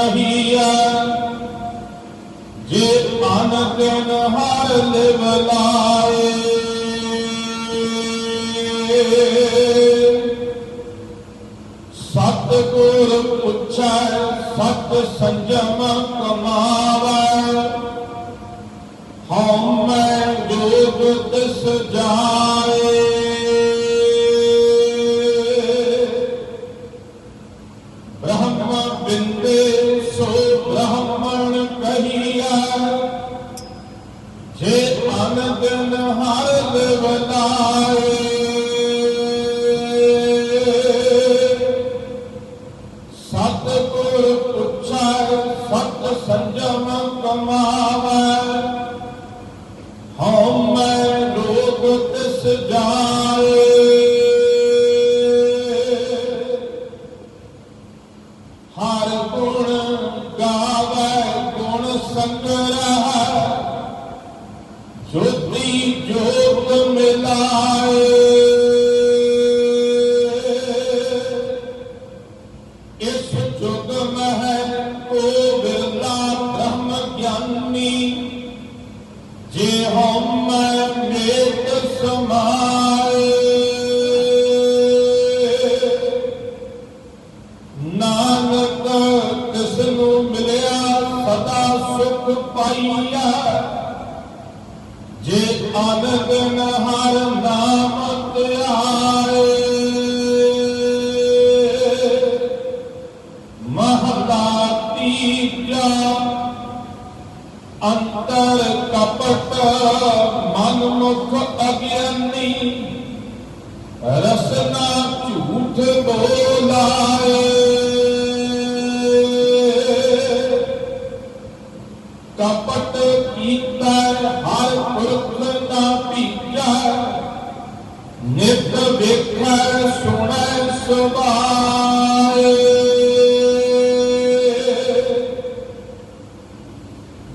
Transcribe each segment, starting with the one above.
ਬ੍ਰਹਮਣ ਕਹੀਆ, ਜੇ ਮਨ ਦਿਨ ਹਰ ਲਿਵ ਲਾਏ ਸਤ ਗੁਰ ਪੁੱਛੈ, ਸਤ ਸੰਜਮ ਕਮਾਵੈ। ਹਉ ਮੈਂ ਜੋਗ ਤਿਸ ਜਾਏ। ਅਨ ਹਰ ਲਿਵਲਾਏ ਸਤ ਗੁਰ ਪੁੱਛੈ, ਸਤ ਸੰਜਮ ਕਮਾਵੈ। ਹਉ ਮੈਂ ਲੋਕ ਤਿਸ ਜਾਏ। ਹਰ ਗੁਣ ਗਾਵੇ, ਗੁਣ ਸੰਗ੍ਰਹ ਨਾਨਕ ਤਿਸ ਨੂੰ ਮਿਲਿਆ ਸਦਾ ਸੁਖ ਪਾਈਆ ਜੇ ਆਨੰਦ ਹਰ ਨਾਮ ਧਿਆਏ ਮਹਲਾ ਤੀਜਾ ਅੰਤਰ ਕਪਟ ਮਨ ਮੁਖ ਅਗਿਆਨੀ, ਰਸਨਾ ਝੂਠ ਬੋਲਾਏ। ਹਰ ਪੁਰਖ ਨਾ ਭੀਜਾ ਨਿਤ ਵੇਖੈ ਸੁਣੈ ਸੁਭਾਏ।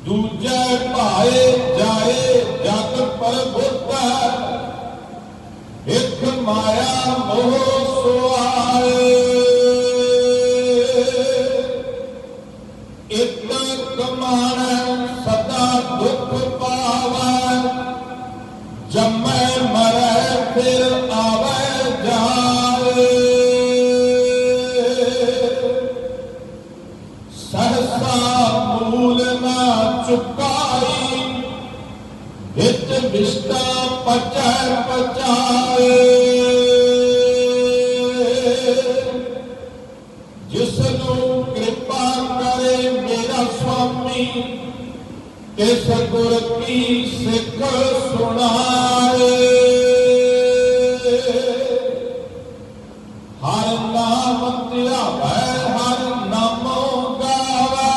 ਦੂਜੇ ਭਾਏ ਜਾਏ ਜਗ ਪਰਬੁੱਧਾ ਇਕ ਮਾਇਆ ਮੋਹ ਜੰਮੈ ਮਰੈ, ਫਿਰ ਆਵੈ ਜਾਏ ਸਹਸਾ ਮੂਲ ਨਾ ਚੁਕਾਈ, ਵਿੱਚ ਵਿਸ਼ਟਾ ਪਚੈ ਪਚਾਏ। ਜਿਸ ਨੂੰ ਕਿਰਪਾ ਕਰੇ ਮੇਰਾ ਸੁਆਮੀ ਇਸ ਗੁਰ ਕੀ ਸਿੱਖ ਸੁਣਾਏ। ਹਰ ਨਾਮ ਧਿਆਵੈ, ਹਰ ਨਾਮੋ ਗਾਵੈ,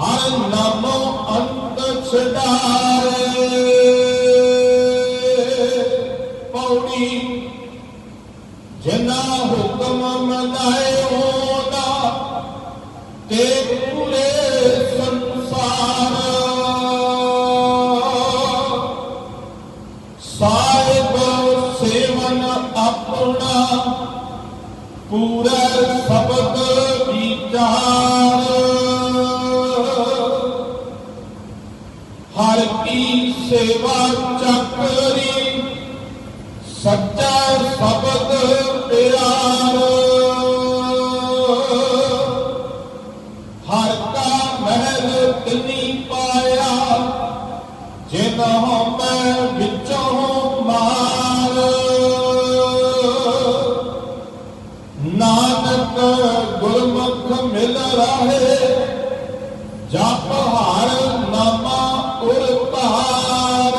ਹਰ ਨਾਮੋ ਅੰਤ ਛਡਾਏ ਪੌੜੀ ਜਿਨਾ ਹੁਕਮ ਮਨਾਏ ਹੋਦਾ ਤੇ ਪੂਰੇ ਸ਼ਬਦ ਵਿਚਾਰ ਹਰ ਕੀ ਸੇਵਾ ਚੱਕਰੀ, ਸੱਚਾ ਸ਼ਬਦ ਪਿਆਰ। ਹਰ ਕਾ ਮਹਿਲ ਤਿਨੀ ਪਾਇਆ, ਜਿਨਹੁ ਮੈਂ ਗੁਰਮੁਖ ਮਿਲ ਰਾਹੇ ਜਪ ਹਰ ਨਾਮਾ ਉਰ ਪਹਾਰ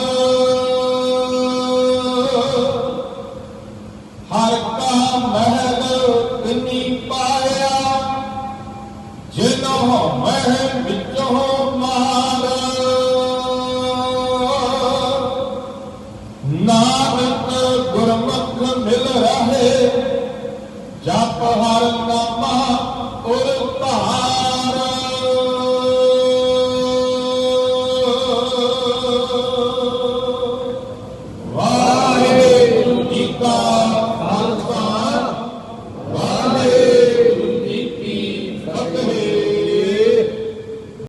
ਹਰ ਕਾ ਮਹਿਲ ਕਿਨੀ ਪਾਇਆ, ਜਿਨੋ ਮਹਿ ਵਿੱਚੋ ਮਾਰ। ਨਾਨਕ ਗੁਰਮੁਖ ਮਿਲ ਰਾਹੇ ਜਪ ਹਰ